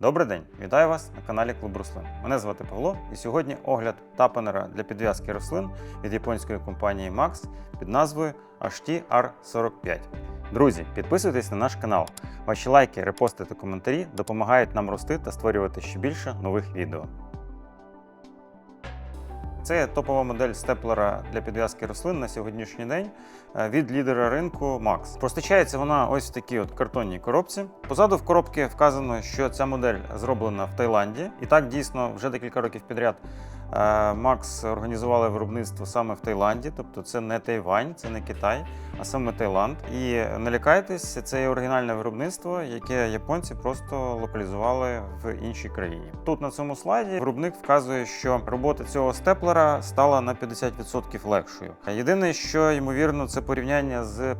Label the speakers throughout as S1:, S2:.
S1: Добрий день, вітаю вас на каналі Клуб Рослин. Мене звати Павло, і сьогодні огляд тапенера для підв'язки рослин від японської компанії Max під назвою HT-R45. Друзі, підписуйтесь на наш канал. Ваші лайки, репости та коментарі допомагають нам рости та створювати ще більше нових відео. Це топова модель степлера для підв'язки рослин на сьогоднішній день е, від лідера ринку Max. Постачається вона ось в такій от картонній коробці. Позаду в коробці вказано, що ця модель зроблена в Таїланді. І так дійсно вже декілька років підряд е, Max організували виробництво саме в Таїланді, тобто це не Тайвань, це не Китай, а саме Таїланд. І не лякайтесь, це є оригінальне виробництво, яке японці просто локалізували в іншій країні. Тут на цьому слайді виробник вказує, що робота цього степлера стала на 50% легшою. Єдине, що ймовірно, це порівняння з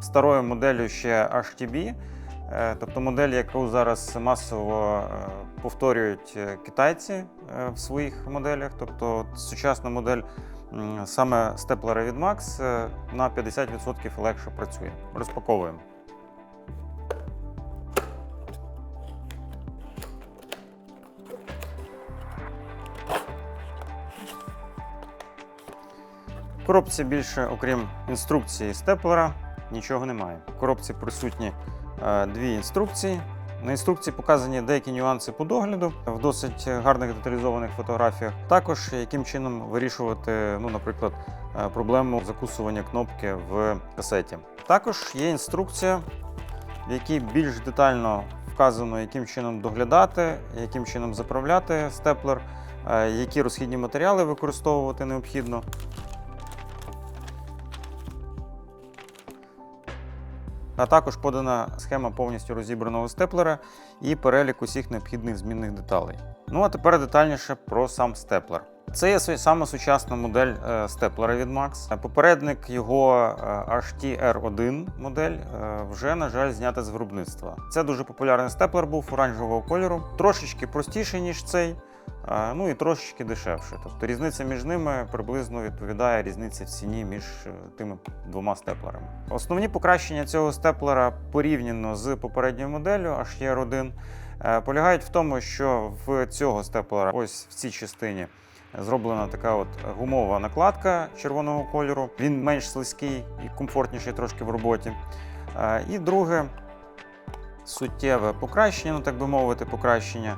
S1: старою моделлю ще HTB, тобто модель, яку зараз масово е, повторюють е, китайці е, в своїх моделях. Тобто сучасна модель саме степлера від Max е, на 50% легше працює. Розпаковуємо. Коробці більше, окрім інструкції степлера, нічого немає. В коробці присутні е, дві інструкції. На інструкції показані деякі нюанси по догляду в досить гарних деталізованих фотографіях. Також яким чином вирішувати, ну, наприклад, е, проблему закусування кнопки в касеті. Також є інструкція, в якій більш детально вказано, яким чином доглядати, яким чином заправляти степлер, е, які розхідні матеріали використовувати необхідно. А також подана схема повністю розібраного степлера і перелік усіх необхідних змінних деталей. Ну а тепер детальніше про сам степлер. Це є саме сучасна модель е, степлера від Max. Е, Попередник його е, HTR1 модель вже, на жаль, знята з виробництва. Це дуже популярний степлер був оранжевого кольору, трошечки простіший, ніж цей. Ну і трошечки дешевше. Тобто різниця між ними приблизно відповідає різниці в ціні між е, тими двома степлерами. Основні покращення цього степлера порівняно з попередньою моделлю HTR1 е, полягають в тому, що в цього степлера, ось в цій частині, зроблена така от гумова накладка червоного кольору. Він менш слизький і комфортніший трошки в роботі. Е, І друге суттєве покращення, ну так би мовити, покращення.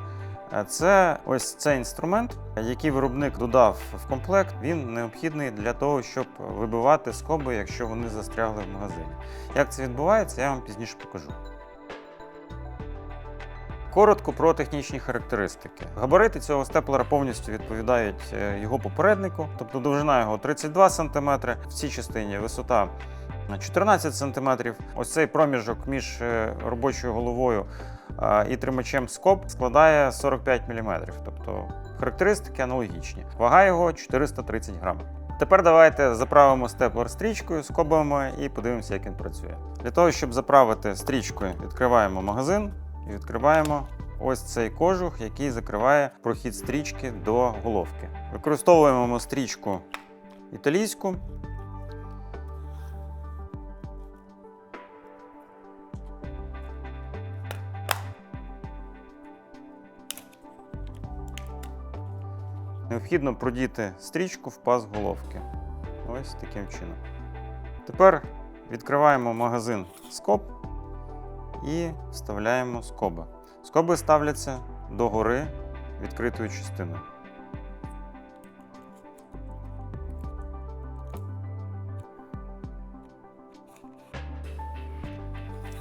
S1: Е, Це ось цей інструмент, який виробник додав в комплект. Він необхідний для того, щоб вибивати скоби, якщо вони застрягли в магазині. Як це відбувається, я вам пізніше покажу. Коротко про технічні характеристики. Габарити цього степлера повністю відповідають е, його попереднику, тобто довжина його 32 см, в цій частині висота 14 см. Ось цей проміжок між е, робочою головою і тримачем скоб складає 45 мм. Тобто характеристики аналогічні. Вага його 430 грам. Тепер давайте заправимо степлер стрічкою, скобами і подивимося, як він працює. Для того, щоб заправити стрічкою, відкриваємо магазин і відкриваємо ось цей кожух, який закриває прохід стрічки до головки. Використовуємо ми стрічку італійську. Необхідно продіти стрічку в паз головки. Ось таким чином. Тепер відкриваємо магазин скоб і вставляємо скоби. Скоби ставляться догори відкритою частиною.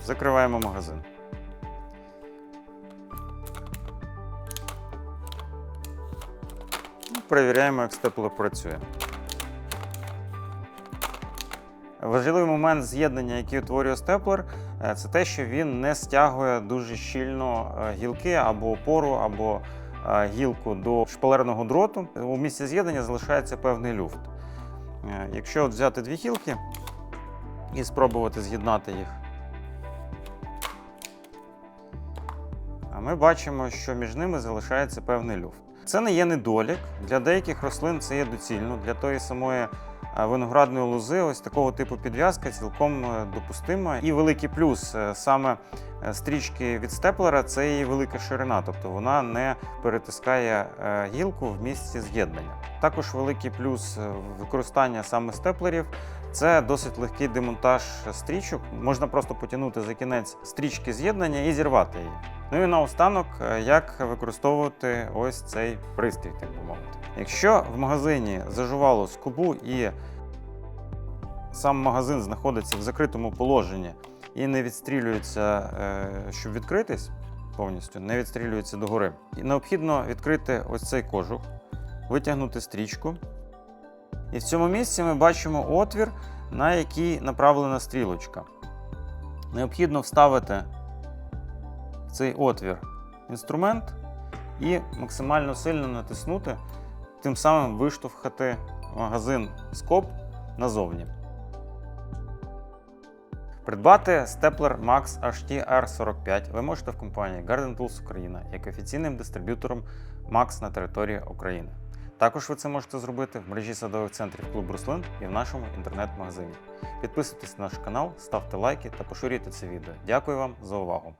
S1: Закриваємо магазин. Перевіряємо, як степлер працює. Важливий момент з'єднання, який утворює степлер, е, це те, що він не стягує дуже щільно е, гілки або опору, або е, гілку до шпалерного дроту. У місці з'єднання залишається певний люфт. Якщо от взяти дві гілки і спробувати з'єднати їх, ми бачимо, що між ними залишається певний люфт. Це не є недолік. Для деяких рослин це є доцільно. Для тої самої е, виноградної лози, ось такого типу підв'язка цілком е, допустима. І великий плюс е, саме стрічки від степлера це її велика ширина, тобто вона не перетискає гілку в місці з'єднання. Також великий плюс використання саме степлерів це досить легкий демонтаж стрічок. Можна просто потягнути за кінець стрічки з'єднання і зірвати її. Ну і наостанок, е, як використовувати ось цей пристрій, так би мовити. Якщо в магазині зажувало скобу і сам магазин знаходиться в закритому положенні і не відстрілюється, е, щоб відкритись повністю, не відстрілюється догори. І необхідно відкрити ось цей кожух, витягнути стрічку. І в цьому місці ми бачимо отвір, на який направлена стрілочка. Необхідно вставити в цей отвір інструмент і максимально сильно натиснути, тим самим виштовхати магазин скоб назовні. Придбати степлер Max HT R45 ви можете в компанії Garden Tools Україна як офіційним дистриб'ютором Max на території України. Також ви це можете зробити в мережі садових центрів клуб Руслин і в нашому інтернет-магазині. Підписуйтесь на наш канал, ставте лайки та поширюйте це відео. Дякую вам за увагу!